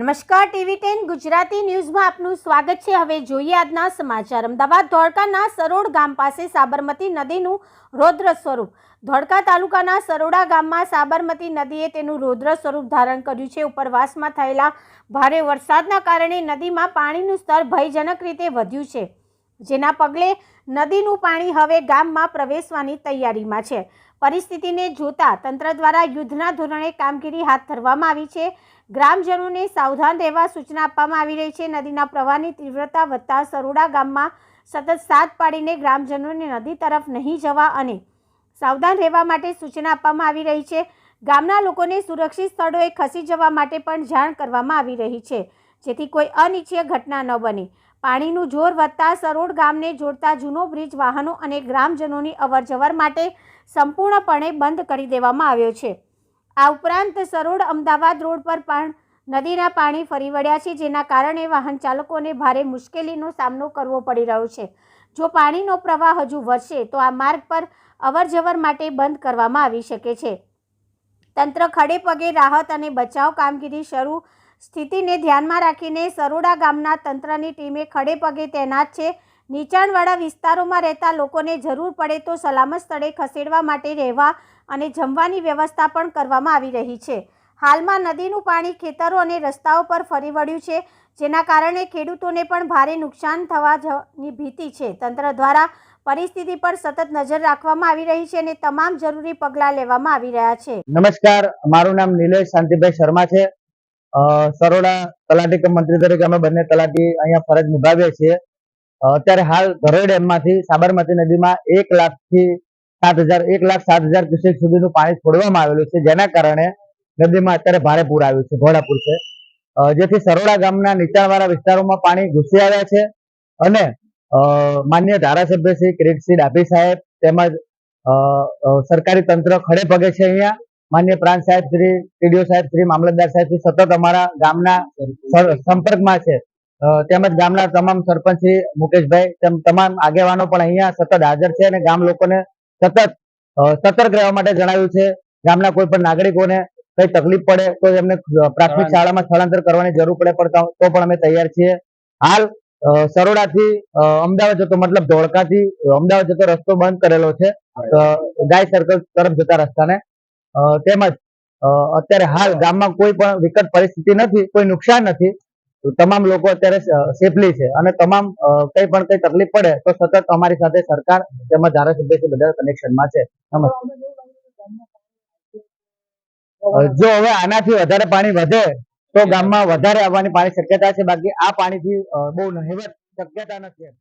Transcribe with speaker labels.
Speaker 1: નમસ્કાર, TV ten Gujarati ન્યૂઝમાં આપનું સ્વાગત છે. હવે જોઈએ આજના સમાચાર. અમદાવાદ ધોળકાના સરોડ ગામ પાસે સાબરમતી નદીનું રૌદ્ર સ્વરૂપ. ધોળકા તાલુકાના સરોડા ગામમાં સાબરમતી નદીએ તેનું રૌદ્ર સ્વરૂપ ધારણ કર્યું છે. ઉપરવાસમાં થયેલા ભારે વરસાદના કારણે નદીમાં પાણીનું સ્તર ભયજનક રીતે વધ્યું છે. જેના પગલે નદીનું પાણી હવે ગામમાં પ્રવેશવાની તૈયારીમાં છે. પરિસ્થિતિને જોતા તંત્ર દ્વારા યુદ્ધના ધોરણે કામગીરી હાથ ધરવામાં આવી છે. ગ્રામજનોને સાવધાન રહેવા સૂચના આપવામાં આવી રહી છે. નદીના પ્રવાહની તીવ્રતા વધતા સરોડા ગામમાં સતત સાત પાડીને ગ્રામજનોને નદી તરફ નહીં જવા અને સાવધાન રહેવા માટે સૂચના આપવામાં આવી રહી છે. ગામના લોકોને સુરક્ષિત સ્થળોએ ખસી જવા માટે પણ જાણ કરવામાં આવી રહી છે, જેથી કોઈ અનિચ્છીય ઘટના ન બને. પાણીનું જોર વધતા સરોડ ગામને જોડતા જૂનો બ્રિજ, વાહનો અને ગ્રામજનોની અવરજવર માટે સંપૂર્ણપણે બંધ કરી દેવામાં આવ્યો છે. આ ઉપરાંત સરોડ અમદાવાદ રોડ પર પણ નદીના પાણી ફરી વળ્યા છે, જેના કારણે વાહન ચાલકોને ભારે મુશ્કેલીનો સામનો કરવો પડી રહ્યો છે. જો પાણીનો પ્રવાહ હજુ વધશે, તો આ માર્ગ પર અવરજવર માટે બંધ કરવામાં આવી શકે છે. તંત્ર ખડે પગે રાહત અને બચાવ કામગીરી શરૂ સ્થિતિને ધ્યાનમાં રાખીને સરોડા ગામના તંત્રની ટીમે ખડે પગે તૈનાત છે. નીચાણવાળા વિસ્તારોમાં રહેતા લોકોને જરૂર પડે તો સલામત સ્થળે ખસેડવા માટે રહેવા અને જમવાની વ્યવસ્થા પણ કરવામાં આવી રહી છે. હાલમાં નદીનું પાણી ખેતરો અને રસ્તાઓ પર ફરી વળ્યું છે, જેના કારણે ખેડૂતોને પણ ભારે નુકસાન થવા જની ભીતિ છે. તંત્ર દ્વારા પરિસ્થિતિ પર સતત નજર રાખવામાં આવી રહી છે અને તમામ જરૂરી પગલાં લેવામાં આવી રહ્યા છે.
Speaker 2: નમસ્કાર, મારું નામ નિલેશ શાંતિભાઈ શર્મા છે. સરોડા તલાટી મંત્રી તરીકે અમે બંને તલાટી અહીંયા ફરજ નિભાવીએ છીએ. અત્યારે હાલ ધરોઈ ડેમમાંથી સાબરમતી નદીમાં એક લાખથી સાત હજાર, એક લાખ સાત હજાર ક્યુસેક સુધીનું પાણી છોડવામાં આવેલું છે, જેના કારણે નદીમાં અત્યારે ભારે પૂર આવ્યું છે, ઘોડાપુર છે. જેથી સરોડા ગામના નીચાણવાળા વિસ્તારોમાં પાણી ઘૂસી આવ્યા છે અને માન્ય ધારાસભ્ય શ્રી કિરીટસિંહ ડાભી સાહેબ તેમજ સરકારી તંત્ર ખડે પગે છે અહીંયા. માન્ય પ્રાંત સાહેબ શ્રી ટીડીઓ સાહેબ શ્રી મામલતદાર સાહેબ શ્રી સતત અમારા ગામના સંપર્કમાં છે. તેમજ ગામના તમામ સરપંચ શ્રી મુકેશભાઈ તમામ આગેવાનો પણ અહીંયા સતત હાજર છે અને ગામ લોકોને સતત સતર્ક રહેવા માટે જણાવ્યું છે. ગામના કોઈ પણ નાગરિકોને કઈ તકલીફ પડે તો એમને પ્રાથમિક શાળામાં સ્થળાંતર કરવાની જરૂર પડે પણ તો પણ અમે તૈયાર છીએ. હાલ સરોડાથી અમદાવાદ જતો મતલબ ધોળકાથી અમદાવાદ જતો રસ્તો બંધ કરેલો છે. ગાય સર્કલ તરફ જતા રસ્તાને. તેમજ અત્યારે હાલ ગામમાં કોઈ પણ વિકટ પરિસ્થિતિ નથી, કોઈ નુકસાન નથી તમામ લોકો અત્યારે સેફલી છે. અને તમામ કઈ પણ કઈ તકલીફ પડે, તો સતત અમારી સાથે સરકાર તેમજ ધારાસભ્ય છે, બધા કનેક્શનમાં છે. જો હવે આનાથી વધારે પાણી વધે, તો ગામમાં વધારે આવવાની પાણી શક્યતા છે, બાકી આ પાણીથી બહુ નહિવત શક્યતા નથી.